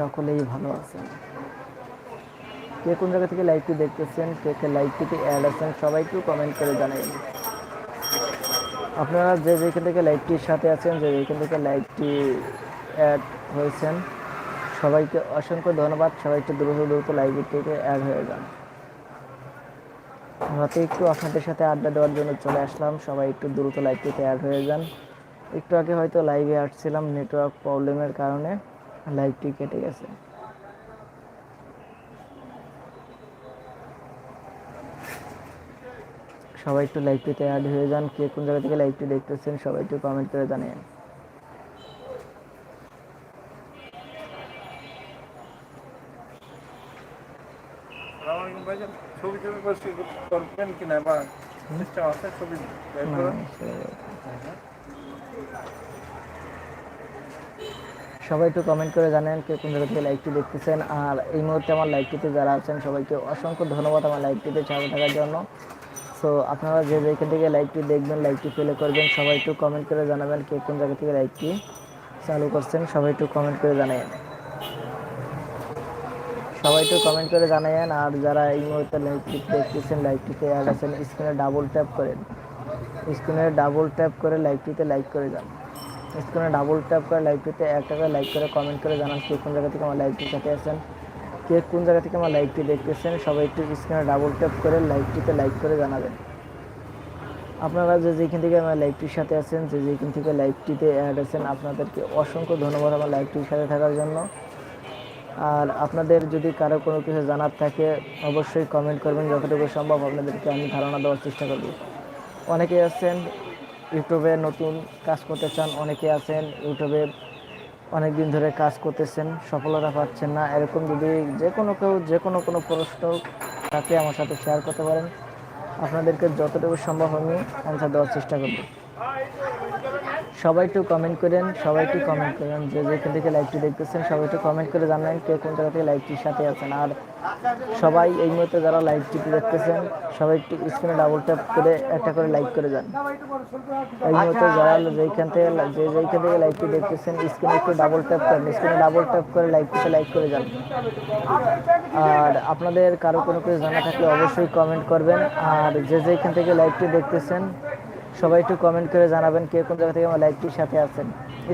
সকলেই ভালো আছেন। কে কোন জায়গা থেকে লাইভটি দেখতেছেন, কে কে লাইভটিতে অ্যাড আছেন সবাই একটু কমেন্ট করে জানাই। আপনারা যে যেখান থেকে লাইভটির সাথে আছেন, যে যেখান থেকে লাইভটি অ্যাড হয়েছেন, সবাইকে অসংখ্য ধন্যবাদ। সবাই একটু দ্রুত দ্রুত লাইভের থেকে অ্যাড হয়ে যান। রাতে একটু আপনাদের সাথে আড্ডা দেওয়ার জন্য চলে আসলাম। সবাই একটু দ্রুত লাইভটিতে অ্যাড হয়ে যান। একটু আগে হয়তো লাইভে আসছিলাম নেটওয়ার্ক প্রবলেমের কারণে। লাইভটি কেটে গেছে। সবাই একটু লাইভটিতে অ্যাড হয়ে যান। কে কোন জায়গা থেকে লাইভটি দেখতেছেন সবাই একটু কমেন্ট করে জানেন। ছবি করছি করবেন কিনা বা সিস্টেম আছে ছবি? সবাই একটু কমেন্ট করে জানেন কে কোন জায়গা থেকে লাইভটি দেখতেছেন। আর এই মুহূর্তে আমার লাইভটিতে যারা আছেন, সবাইকে অসংখ্য ধন্যবাদ আমার লাইভটিতে চাপে থাকার জন্য। সো আপনারা যে যেখান থেকে লাইভটি দেখবেন লাইভটি প্লে করবেন, সবাই একটু কমেন্ট করে জানাবেন কে কোন জায়গা থেকে লাইভটি চালু করছেন। সবাই একটু কমেন্ট করে জানাবেন সবাই একটু কমেন্ট করে জানাবেন আর যারা এই মুহূর্তে লাইভটি দেখতেছেন লাইভটিতে অ্যাড আছেন স্ক্রিনে ডাবল ট্যাপ করেন। স্ক্রিনে ডাবল ট্যাপ করে লাইভটিতে লাইক করে যান। স্ক্রিনে ডাবল ট্যাপ করে লাইভটিতে এক টাকা লাইক করে কমেন্ট করে জানান কে কোন জায়গা থেকে আমার লাইভটির সাথে আছেন কে কোন জায়গা থেকে আমার লাইভটি দেখতেছেন সবাই একটু স্ক্রিনে ডাবল ট্যাপ করে লাইভটিতে লাইক করে জানাবেন। আপনারা যে যেখান থেকে আমার লাইভটির সাথে আছেন, যে যেখান থেকে লাইভটিতে অ্যাড আছেন, আপনাদেরকে অসংখ্য ধন্যবাদ আমার লাইভটির সাথে থাকার জন্য। আর আপনাদের যদি কারও কোনো কিছু জানার থাকে, অবশ্যই কমেন্ট করবেন, যতটুকু সম্ভব আপনাদেরকে আমি ধারণা দেওয়ার চেষ্টা করব। অনেকে আছেন ইউটিউবে নতুন কাজ করতে চান, অনেকে আছেন ইউটিউবে অনেক দিন ধরে কাজ করতেছেন, সফলতা পাচ্ছেন না। এরকম যদি যে কোনো কেউ, যে কোনো কোনো প্রশ্ন থাকে আমার সাথে শেয়ার করতে পারেন। আপনাদেরকে যতটুকু সম্ভব আমি অ্যান্সার দেওয়ার চেষ্টা করব। সবাই একটু কমেন্ট করেন, সবাই একটু কমেন্ট করেন যে যেখান থেকে লাইভটি দেখতেছেন, সবাই একটু কমেন্ট করে জানান কে কোন জায়গা থেকে লাইভটির সাথে আছেন। আর সবাই এই মুহূর্তে যারা লাইভটিতে দেখতেছেন, সবাই একটু স্ক্রিনে ডাবল ট্যাপ করে একটা করে লাইক করে যান। এই মুহূর্তে যারা যেখান থেকে যে যেখান থেকে লাইভটি দেখতেছেন স্ক্রিনে একটু ডাবল ট্যাপ করেন স্ক্রিনে ডাবল ট্যাপ করে লাইভটিতে লাইক করে যান। আর আপনাদের কারও কোনো কিছু জানা থাকলে অবশ্যই কমেন্ট করবেন। আর যে যেখান থেকে লাইভটি দেখতেছেন সবাই একটু কমেন্ট করে জানাবেন কে কোন জায়গা থেকে আমার লাইভটির সাথে আছেন।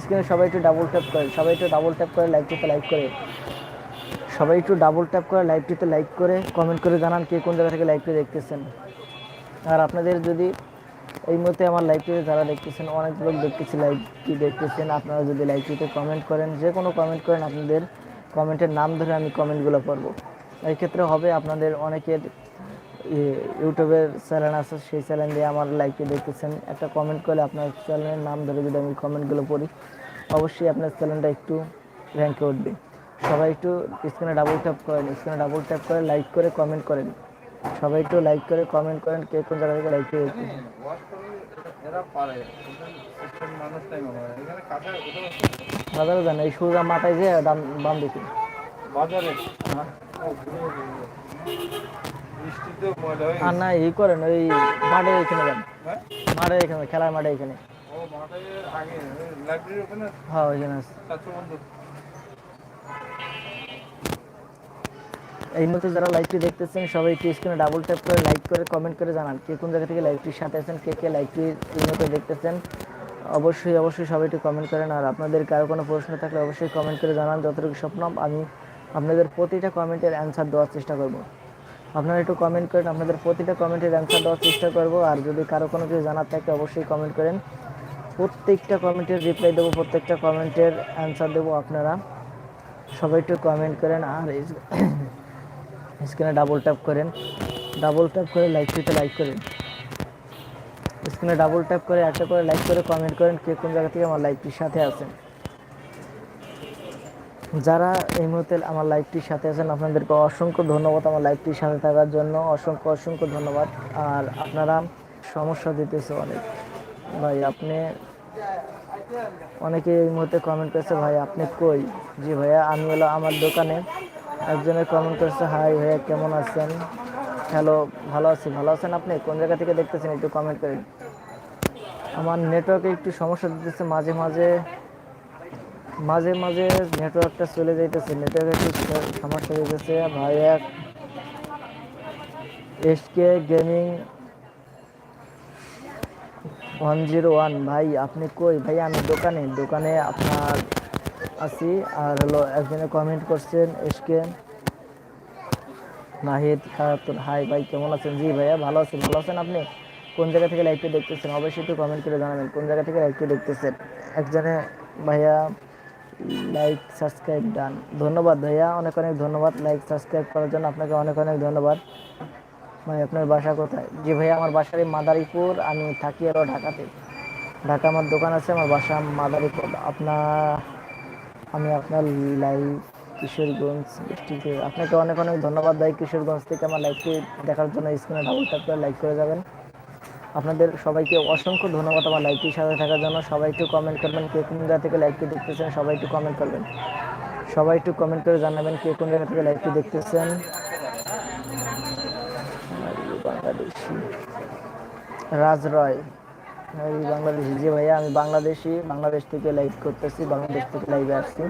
স্ক্রিনে সবাই একটু ডাবল ট্যাপ করেন সবাই একটু ডাবল ট্যাপ করে লাইভটিতে লাইক করে। সবাই একটু ডাবল ট্যাপ করে লাইভটিতে লাইক করে কমেন্ট করে জানান কে কোন জায়গা থেকে লাইভটি দেখতেছেন। আর আপনাদের যদি এই মুহূর্তে আমার লাইভটিতে যারা দেখতেছেন, অনেক লোক দেখতেছি লাইভটি দেখতেছেন, আপনারা যদি লাইভটিতে কমেন্ট করেন, যে কোনো কমেন্ট করেন, আপনাদের কমেন্টের নাম ধরে আমি কমেন্টগুলো পড়ব। এই ক্ষেত্রে হবে আপনাদের অনেকের ইউটিউবের চ্যানেল আছে, সেই চ্যানেল দিয়ে আমার লাইকে দেখতেছেন। একটা কমেন্ট করলে আপনার চ্যানেলের নাম ধরে যদি আমি কমেন্টগুলো পড়ি, অবশ্যই আপনার চ্যানেলটা একটু র্যাঙ্কে উঠবে। সবাই একটু স্ক্রিনে ডাবল ট্যাপ করেন স্ক্রিনে ডাবল ট্যাপ করে লাইক করে কমেন্ট করেন। সবাই একটু লাইক করে কমেন্ট করেন, কে কোন জায়গা থেকে লাইক করে? বাজারে যান, এই সোজা মাথায় যে বাম দিকে বাজারে? আর গেছে। না এই করেন ওই মাঠে এখানে যান। হ্যাঁ? মাঠে এখানে খেলার মাঠে এখানে। হ্যাঁ ওইখানে এই মুহূর্তে যারা লাইভটি দেখতেছেন সবাই একটু স্ক্রিনে ডাবল ট্যাপ করে লাইক করে কমেন্ট করে জানান কে কোন জায়গা থেকে লাইভটির সাথে আছেন কে কে লাইভটি এই মুহূর্তে দেখতেছেন। অবশ্যই অবশ্যই সবাই একটু কমেন্ট করেন। আর আপনাদের কারও কোনো প্রশ্ন থাকলে অবশ্যই কমেন্ট করে জানান। যতটুকু স্বপ্ন আমি আপনাদের প্রতিটা কমেন্টের অ্যান্সার দেওয়ার চেষ্টা করব। আপনারা একটু কমেন্ট করেন, আপনাদের প্রতিটা কমেন্টের অ্যান্সার দেওয়ার চেষ্টা করব। আর যদি কারও কোনো কিছু জানার থাকে, অবশ্যই কমেন্ট করেন। প্রত্যেকটা কমেন্টের রিপ্লাই দেবো, প্রত্যেকটা কমেন্টের অ্যান্সার দেবো আপনারা। সবাই একটু কমেন্ট করেন, আর স্ক্রিনে ডাবল ট্যাপ করেন। ডাবল ট্যাপ করে লাইক লাইকটিতে লাইক করেন। স্ক্রিনে ডাবল ট্যাপ করে একটা করে লাইক করে কমেন্ট করেন, কে কোন জায়গা থেকে আমার লাইভটির সাথে আছেন। যারা এই মুহূর্তে আমার লাইভটির সাথে আছেন আপনাদেরকে অসংখ্য ধন্যবাদ আমার লাইভটির সাথে থাকার জন্য। অসংখ্য অসংখ্য ধন্যবাদ। আর আপনারা সমস্যা দিতেছে অনেক। ভাই, আপনি অনেকে এই মুহূর্তে কমেন্ট করেছে, ভাই, আপনি কই? জি, ভাইয়া, আমি হলো আমার দোকানে। একজনের কমেন্ট করেছে, হাই ভাইয়া, কেমন আছেন? হ্যালো, ভালো আছি, ভালো আছেন আপনি? কোন জায়গা থেকে দেখতেছেন? একটু কমেন্ট করেন। আমার নেটওয়ার্কে একটু সমস্যা দিতেছে, মাঝে মাঝে মাঝে মাঝে নেটওয়ার্কটা চলে যাইতেছে নেটওয়ার্কের একটু সমস্যা হইতেছে। ভাইয়া SK gaming one zero one. ভাই, আপনি কই? ভাই, আমি দোকানে দোকানে আপনার আছি। আর হলো একজনে কমেন্ট করছেন এসকে নাহিদ খাতুন হাই ভাই, কেমন আছেন? জি, ভাইয়া, ভালো আছেন ভালো আছেন আপনি? কোন জায়গা থেকে লাইভটি দেখতেছেন? অবশ্যই একটু কমেন্ট করে জানাবেন। কোন জায়গা থেকে লাইভটি দেখতেছেন? একজনে, ভাইয়া লাইক সাবস্ক্রাইব ডান ধন্যবাদ ভাইয়া। অনেক অনেক ধন্যবাদ। লাইক সাবস্ক্রাইব করার জন্য আপনাকে অনেক অনেক ধন্যবাদ। ভাই আপনার বাসা কোথায়? জি ভাইয়া, আমার বাসার মাদারীপুর। আমি থাকি আরও ঢাকাতে। ঢাকা আমার দোকান আছে, আমার বাসা মাদারীপুর। আপনার আমি আপনার লাইভ কিশোরগঞ্জ ডিস্ট্রিক্টে আপনাকে অনেক অনেক ধন্যবাদ ভাই। কিশোরগঞ্জ থেকে আমার লাইভটি দেখার জন্য। স্ক্রিনে ডাবল ট্যাপ করে লাইক করে যাবেন। আপনাদের সবাইকে অসংখ্য ধন্যবাদ আমার লাইভটির সাথে থাকার জন্য। সবাই একটু কমেন্ট করবেন, কে কোন জায়গা থেকে লাইভটি দেখতেছেন, সবাই একটু কমেন্ট করবেন। সবাই একটু কমেন্ট করে জানাবেন কে কোন জায়গা থেকে লাইভটি দেখতেছেন। বাংলাদেশি। রাজ রয় এই বাংলাদেশি। জি ভাইয়া, আমি বাংলাদেশি, বাংলাদেশ থেকে লাইভ করতেছি, বাংলাদেশ থেকে লাইভে আসছি।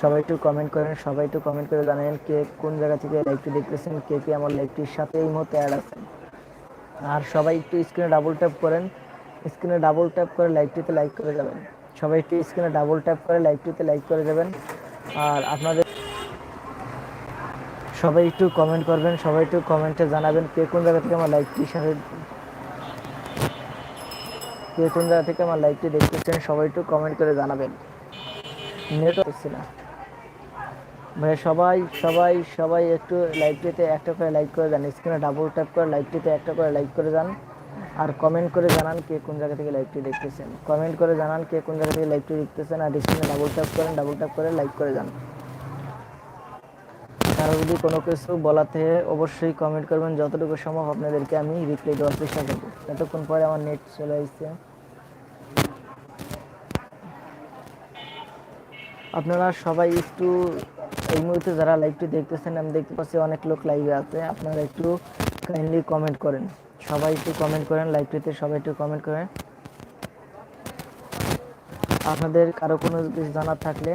সবাই একটু কমেন্ট করেন, সবাই একটু কমেন্ট করে জানাবেন কে কোন জায়গা থেকে লাইভটি দেখতেছেন, কে কে আমার লাইভটির সাথে এই মুহূর্তে অ্যাড আছেন। আর সবাই একটু স্ক্রিনে ডাবল ট্যাপ করেন। স্ক্রিনে ডাবল ট্যাপ করে লাইভটিতে লাইক করে যাবেন। সবাই একটু স্ক্রিনে ডাবল ট্যাপ করে লাইভটিতে লাইক করে যাবেন। আর আপনাদের সবাই একটু কমেন্ট করবেন, সবাই একটু কমেন্টে জানাবেন কে কোন জায়গা থেকে আমার লাইভটির সাথে কে কোন জায়গা থেকে আমার লাইভটি দেখতেছেন, সবাই একটু কমেন্ট করে জানাবেন। নেট হচ্ছে না। ভাই সবাই সবাই সবাই একটু লাইভটিতে একটা করে লাইক করে যান স্ক্রিনে ডাবল ট্যাপ করে লাইভটিতে একটা করে লাইক করে যান আর কমেন্ট করে জানান কে কোন জায়গা থেকে লাইভটি দেখতেছেন। কমেন্ট করে জানান কে কোন জায়গা থেকে লাইভটি দেখতেছেন। আর স্ক্রিনে ডাবল ট্যাপ করেন ডাবল ট্যাপ করে লাইক করে যান আর যদি কোনো কিছু বলাতে অবশ্যই কমেন্ট করবেন। যতটুকু সম্ভব আপনাদেরকে আমি রিপ্লাই দেওয়ার চেষ্টা করব। এতক্ষণ পরে আমার নেট চলে আসছে। আপনারা সবাই একটু এই মুহূর্তে যারা লাইভটি দেখতেছেন, আমি দেখতে পাচ্ছি অনেক লোক লাইভে আছে। আপনারা একটু কাইন্ডলি কমেন্ট করেন। সবাই একটু কমেন্ট করেন লাইভটিতে সবাই একটু কমেন্ট করেন। আপনাদের কারও কোনো কিছু জানার থাকলে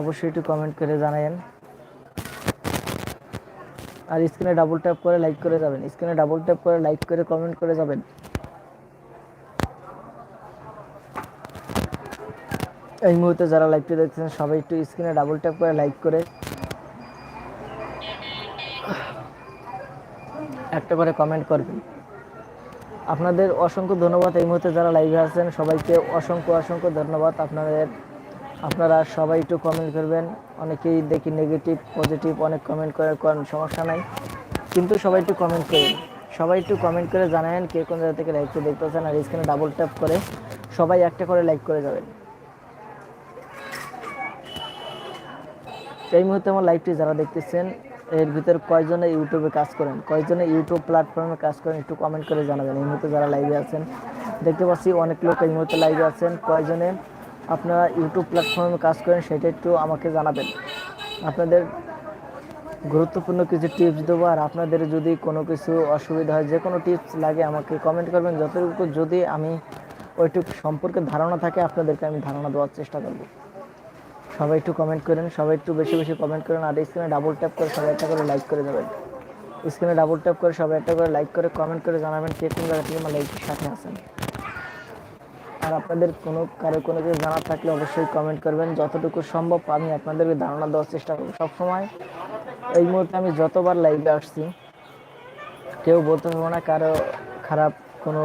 অবশ্যই একটু কমেন্ট করে জানাবেন আর স্ক্রিনে ডাবল ট্যাপ করে লাইক করে যাবেন। স্ক্রিনে ডাবল ট্যাপ করে লাইক করে কমেন্ট করে যাবেন। এই মুহূর্তে যারা লাইভটি দেখছেন সবাই একটু স্ক্রিনে ডাবল ট্যাপ করে লাইক করে। একটা করে কমেন্ট করবেন। আপনাদের অসংখ্য ধন্যবাদ এই মুহূর্তে যারা লাইভে আছেন, সবাইকে অসংখ্য অসংখ্য ধন্যবাদ। আপনাদের, আপনারা সবাই একটু কমেন্ট করবেন। অনেকেই দেখি নেগেটিভ পজিটিভ অনেক কমেন্ট করে সমস্যা নাই। কিন্তু সবাই একটু কমেন্ট করুন। সবাই একটু কমেন্ট করে জানাবেন কে কোন জায়গা থেকে লাইভটি দেখতেছেন, আর স্ক্রিনে ডাবল ট্যাপ করে সবাই একটা করে লাইক করে যাবেন। এই মুহূর্তে আমার লাইভটি যারা দেখতেছেন, এর ভিতর কয়জনে ইউটিউবে কাজ করেন? কয়জনে ইউটিউব প্ল্যাটফর্মে কাজ করেন, একটু কমেন্ট করে জানাবেন। এই মুহূর্তে যারা লাইভে আছেন, দেখতে পাচ্ছি অনেক লোক এই মুহূর্তে লাইভে আছেন। কয়জনে আপনারা ইউটিউব প্ল্যাটফর্মে কাজ করেন, সেটা একটু আমাকে জানাবেন। আপনাদের গুরুত্বপূর্ণ কিছু টিপস দেবো, আর আপনাদের যদি কোনো কিছু অসুবিধা হয়, যে কোনো টিপস লাগে আমাকে কমেন্ট করবেন। যতটুকু যদি আমি ওইটুকু সম্পর্কে ধারণা থাকে, আপনাদেরকে আমি ধারণা দেওয়ার চেষ্টা করব। সবাই একটু কমেন্ট করেন, সবাই একটু বেশি বেশি কমেন্ট করেন, আর স্ক্রিনে ডাবল ট্যাপ করে সবাই একটা করে লাইক করে দেবেন। স্ক্রিনে ডাবল ট্যাপ করে সবাই একটা করে লাইক করে কমেন্ট করে জানাবেন কে কোন জায়গা থেকে আমার লাইকের সাথে আছেন। আর আপনাদের কোনো, কারও কোনো কিছু জানার থাকলে অবশ্যই কমেন্ট করবেন। যতটুকু সম্ভব আমি আপনাদেরকে ধারণা দেওয়ার চেষ্টা করব। সবসময় এই মুহূর্তে আমি যতবার লাইভে আসছি, কেউ বলতে পারব না, কারও খারাপ কোনো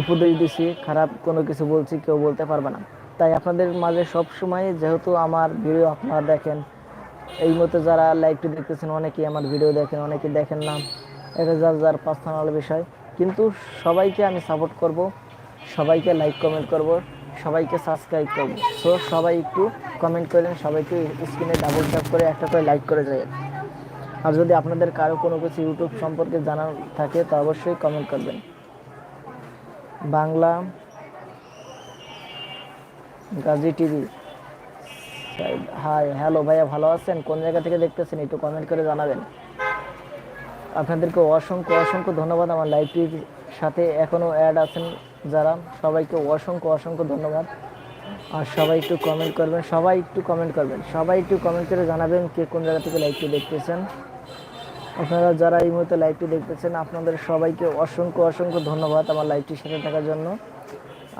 উপদেশ দিছি, খারাপ কোনো কিছু বলছি, কেউ বলতে পারবে না। তাই আপনাদের মাঝে সব সময় যেহেতু আমার ভিডিও আপনারা দেখেন, এই মতো যারা লাইভটি দেখতেছেন, অনেকেই আমার ভিডিও দেখেন অনেকে দেখেন না। এটা যার যার পার্সোনাল বিষয়। কিন্তু সবাইকে আমি সাপোর্ট করব, সবাইকে লাইক কমেন্ট করব, সবাইকে সাবস্ক্রাইব করব। সো সবাই একটু কমেন্ট করেন, সবাইকে স্ক্রিনে ডাবল ট্যাপ করে একটা করে লাইক করে যায় আর যদি আপনাদের কারও কোনো কিছু ইউটিউব সম্পর্কে জানার থাকে, তো অবশ্যই কমেন্ট করবেন। Bangla Gazi TV. Hi, hello ভাইয়া, ভালো আছেন? কোন জায়গা থেকে দেখতেছেন একটু কমেন্ট করে জানাবেন। আপনাদেরকে অসংখ্য অসংখ্য ধন্যবাদ আমার লাইভটির সাথে এখনও অ্যাড আছেন যারা। সবাইকে অসংখ্য অসংখ্য ধন্যবাদ। আর সবাই একটু কমেন্ট করবেন, সবাই একটু কমেন্ট করবেন। সবাই একটু কমেন্ট করে জানাবেন কে কোন জায়গা থেকে লাইভটি দেখতেছেন। আপনারা যারা এই মুহূর্তে লাইভটি দেখতেছেন, আপনাদের সবাইকে অসংখ্য অসংখ্য ধন্যবাদ আমার লাইভটির সাথে থাকার জন্য।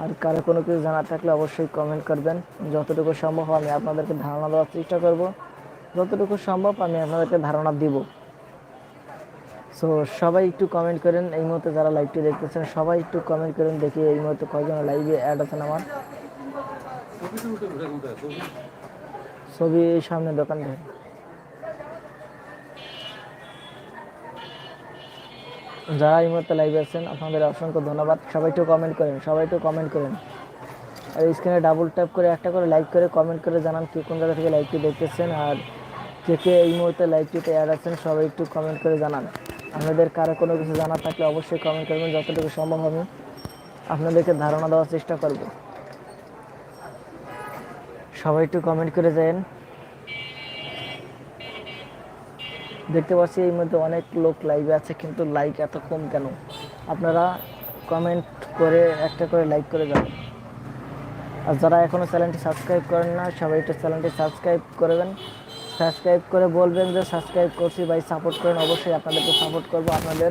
আর কারও কোনো কিছু জানার থাকলে অবশ্যই কমেন্ট করবেন। যতটুকু সম্ভব আমি আপনাদেরকে ধারণা দেওয়ার চেষ্টা করব। যতটুকু সম্ভব আমি আপনাদেরকে ধারণা দিব। সো সবাই একটু কমেন্ট করেন। এই মুহূর্তে যারা লাইভটি দেখতেছেন, সবাই একটু কমেন্ট করেন। দেখি এই মুহূর্তে কয়জন লাইভে অ্যাড আছেন আমার। ছবি এই সামনে দোকান থেকে যারা এই মুহূর্তে লাইভে আছেন আপনাদের অসংখ্য ধন্যবাদ। সবাই একটু কমেন্ট করেন, সবাই একটু কমেন্ট করেন। আর স্ক্রিনে ডাবল ট্যাপ করে একটা করে লাইক করে কমেন্ট করে জানান কে কোন জায়গা থেকে লাইভটি দেখতেছেন আর কে কে এই মুহূর্তে লাইভটিতে অ্যাড আছেন, সবাই একটু কমেন্ট করে জানান। আপনাদের কারও কোনো কিছু জানার থাকলে অবশ্যই কমেন্ট করবেন, যতটুকু সম্ভব আমি আপনাদেরকে ধারণা দেওয়ার চেষ্টা করব। সবাই একটু কমেন্ট করে দেন দেখতে পাচ্ছি এই মধ্যে অনেক লোক লাইভে আছে, কিন্তু লাইক এত কম কেন? আপনারা কমেন্ট করে একটা করে লাইক করে যাবেন। আর যারা এখনও চ্যানেলটি সাবস্ক্রাইব করেন না, সবাই একটু চ্যানেলটি সাবস্ক্রাইব করবেন। সাবস্ক্রাইব করে বলবেন যে সাবস্ক্রাইব করছি ভাই সাপোর্ট করেন। অবশ্যই আপনাদেরকে সাপোর্ট করব। আপনাদের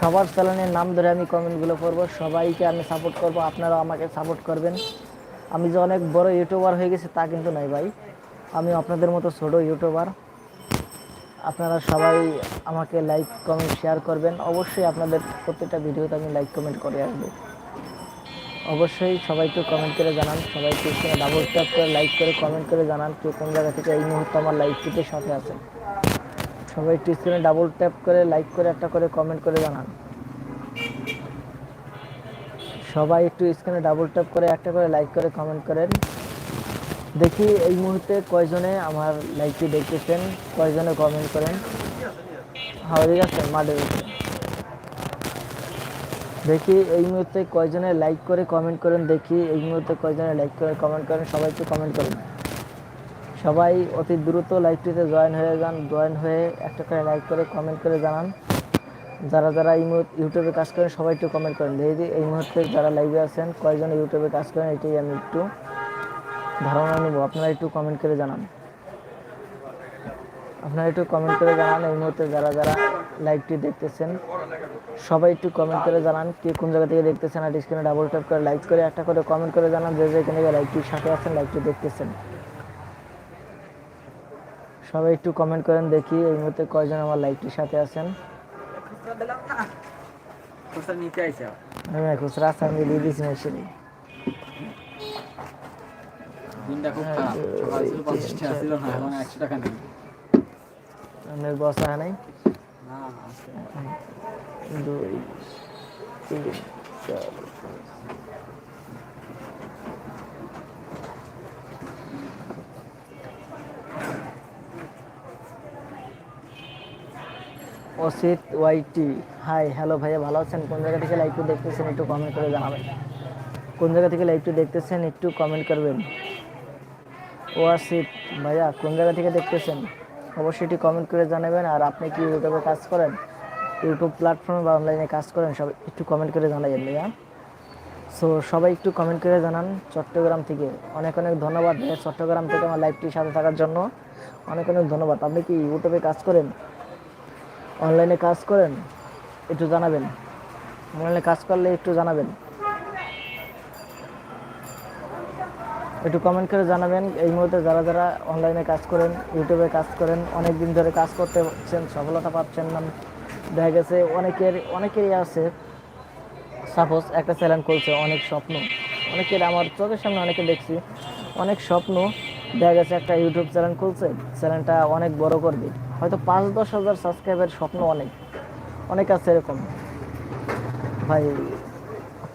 সবার চ্যানেলের নাম ধরে আমি কমেন্টগুলো করব। সবাইকে আমি সাপোর্ট করব। আপনারাও আমাকে সাপোর্ট করবেন। আমি যে অনেক বড় ইউটিউবার হয়ে গেছি তা কিন্তু নাই ভাই। আমি আপনাদের মতো ছোট ইউটিউবার আপনারা সবাই আমাকে লাইক কমেন্ট শেয়ার করবেন। অবশ্যই আপনাদের প্রত্যেকটা ভিডিওতে আমি লাইক কমেন্ট করে আসব। অবশ্যই সবাই একটু কমেন্ট করে জানান সবাই একটু ডাবল ট্যাপ করে লাইক করে কমেন্ট করে জানান কে কোন জায়গা থেকে এই মুহূর্তে আমার লাইভটিতে সাথে আছেন। সবাই একটু স্ক্রিনে ডাবল ট্যাপ করে লাইক করে একটা করে কমেন্ট করে জানান। সবাই একটু স্ক্রিনে ডাবল ট্যাপ করে একটা করে লাইক করে কমেন্ট করেন। দেখি এই মুহূর্তে কয়জনে আমার লাইভটি দেখতেছেন, কয়জনে কমেন্ট করেন। হ্যাঁ ঠিক আছে মাঠে ভিতরে। দেখি এই মুহূর্তে কয়জনে লাইক করে কমেন্ট করেন, দেখি এই মুহূর্তে কয়জনে লাইক করে কমেন্ট করেন, সবাই একটু কমেন্ট করেন। সবাই অতি দ্রুত লাইভটিতে জয়েন হয়ে যান জয়েন হয়ে একটা করে লাইক করে কমেন্ট করে জানান। যারা যারা এই মুহূর্তে ইউটিউবে কাজ করেন, সবাই একটু কমেন্ট করেন। দেখি এই মুহূর্তে যারা লাইভে আছেন, কয়জন ইউটিউবে কাজ করেন, এটাই আমি একটু ধারণা নিব আপনারা একটু কমেন্ট করে জানান। আপনারা একটু কমেন্ট করে জানান এই মুহূর্তে যারা যারা লাইভটি দেখতেছেন সবাই একটু কমেন্ট করে জানান কে কোন জায়গা থেকে দেখতেছেন আর স্ক্রিনে ডাবল ট্যাপ করে লাইক করে একটা করে কমেন্ট করে জানান যে যেখানে লাইভটির সাথে আছেন লাইভটি দেখতেছেন। সবাই একটু কমেন্ট করেন দেখি এই মুহূর্তে কয়জন আমার লাইভটির সাথে আছেন। আমি খুচরা আছে আমি দিয়ে দিয়েছি দিনটা খুব খারাপ। সকাল ছিল পঞ্চাশ টাকা ছিল না এখন একশো টাকা নেই। আপনার বসা নাই? দুই তিন চার। অসিত ওয়াইটি হাই হ্যালো ভাইয়া ভালো আছেন? কোন জায়গা থেকে লাইভটি দেখতেছেন একটু কমেন্ট করে জানাবেন। কোন জায়গা থেকে লাইভটি দেখতেছেন একটু কমেন্ট করবেন। ও আসিত ভাইয়া, কোন জায়গা থেকে দেখতেছেন? অবশ্যই এটি কমেন্ট করে জানাবেন, আর আপনি কি ইউটিউবে কাজ করেন? ইউটিউব প্ল্যাটফর্মে বা অনলাইনে কাজ করেন সবাই একটু কমেন্ট করে জানাবেন ভাইয়া। সো সবাই একটু কমেন্ট করে জানান চট্টগ্রাম থেকে। অনেক অনেক ধন্যবাদ, ভাইয়া, চট্টগ্রাম থেকে আমার লাইভটির সাথে থাকার জন্য। অনেক অনেক ধন্যবাদ। আপনি কি ইউটিউবে কাজ করেন? অনলাইনে কাজ করেন? একটু জানাবেন। অনলাইনে কাজ করলে একটু জানাবেন। একটু কমেন্ট করে জানাবেন। এই মুহূর্তে যারা যারা অনলাইনে কাজ করেন ইউটিউবে কাজ করেন অনেক দিন ধরে কাজ করতে পারছেন, সফলতা পাচ্ছেন না, দেখা গেছে অনেকের, অনেকেরই আছে। সাপোজ একটা চ্যানেল করছে, অনেক স্বপ্ন। অনেকের আমার চোখের সামনে অনেকে দেখছি, অনেক স্বপ্ন। দেখা গেছে একটা ইউটিউব চ্যানেল খুলছে চ্যানেলটা অনেক বড় করবে। হয়তো পাঁচ দশ হাজার সাবস্ক্রাইবের স্বপ্ন অনেক। অনেক আছে এরকম। ভাই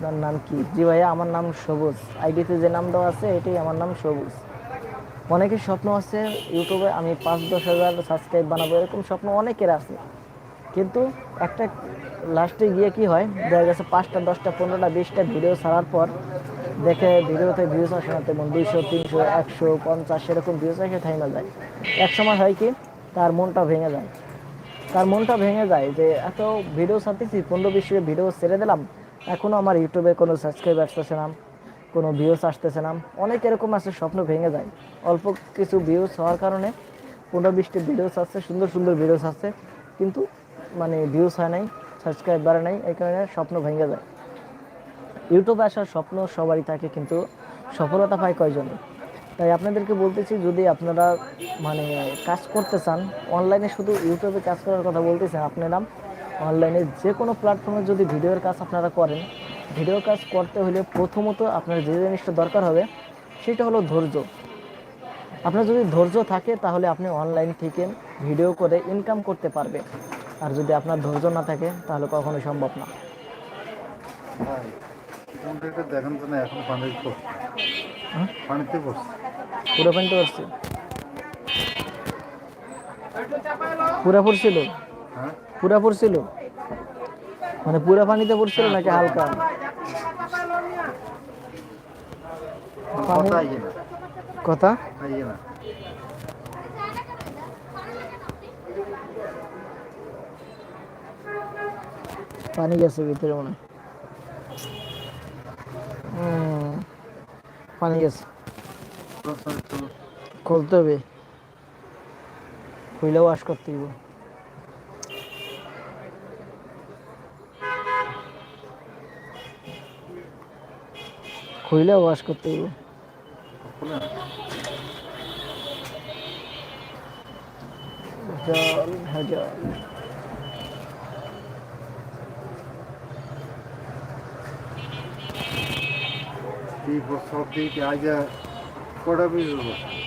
আপনার নাম কি? জি ভাইয়া, আমার নাম সবুজ। আইডিতে যে নাম দেওয়া আছে, এটাই আমার নাম সবুজ। অনেকের স্বপ্ন আছে ইউটিউবে আমি পাঁচ দশ হাজার সাবস্ক্রাইব বানাবো, এরকম স্বপ্ন অনেকের আছে। কিন্তু একটা লাস্টে গিয়ে কি হয়, দেখা গেছে পাঁচটা, দশটা, পনেরোটা, বিশটা ভিডিও ছাড়ার পর দেখে ভিডিওতে ভিউজ আসে না, তেমন দুইশো, তিনশো, একশো, পঞ্চাশ, এরকম ভিউজ আসে, থাইমা যায়। এক সময় হয় কি, তার মনটা ভেঙে যায়। তার মনটা ভেঙে যায় যে, এত ভিডিও ছাড়তেছি, পনেরো, বিশ ভিডিও ছেড়ে দিলাম এখনও আমার ইউটিউবে কোনো সাবস্ক্রাইব আসতেছে না, কোনো ভিউস আসতেছে না। অনেক এরকম আছে, স্বপ্ন ভেঙে যায়। অল্প কিছু ভিউস হওয়ার কারণে পনেরো বিশটি ভিডিওস আছে, সুন্দর সুন্দর ভিডিওস আছে। কিন্তু মানে ভিউস হয় নাই সাবস্ক্রাইব বাড়ে নাই, এই কারণে স্বপ্ন ভেঙে যায়। ইউটিউবে আসার স্বপ্ন সবারই থাকে, কিন্তু সফলতা পায় কয়জনে তাই আপনাদেরকে বলতেছি, যদি আপনারা মানে কাজ করতে চান অনলাইনে শুধু ইউটিউবে কাজ করার কথা বলতেছেন, আপনারা অনলাইনে যে কোনো প্ল্যাটফর্মে যদি ভিডিওর কাজ আপনারা করেন ভিডিও কাজ করতে হলে প্রথমত আপনার যে জিনিসটা দরকার হবে সেটা হলো ধৈর্য। আপনার যদি ধৈর্য থাকে তাহলে আপনি অনলাইন থেকে ভিডিও করে ইনকাম করতে পারবেন। আর যদি আপনার ধৈর্য না থাকে তাহলে কখনোই সম্ভব না। দেখেন তো না এখন পানিতে পড়ছে হুম? পানিতে পড়ছে পুরো পানিতে পুরা পড়ছিল? হ্যাঁ? পুরা পড়ছিল? মানে পুরা পানিতে পড়ছিল নাকি হালকা? কথা পানি গেছে ভিতরে মনে হয়। পানি গেছে। খুলতে হবে। খুলে ওয়াশ করতে হবে খুলে ওয়াশ করতে হইব। জল এই বছর দিয়ে আজ কটা বছর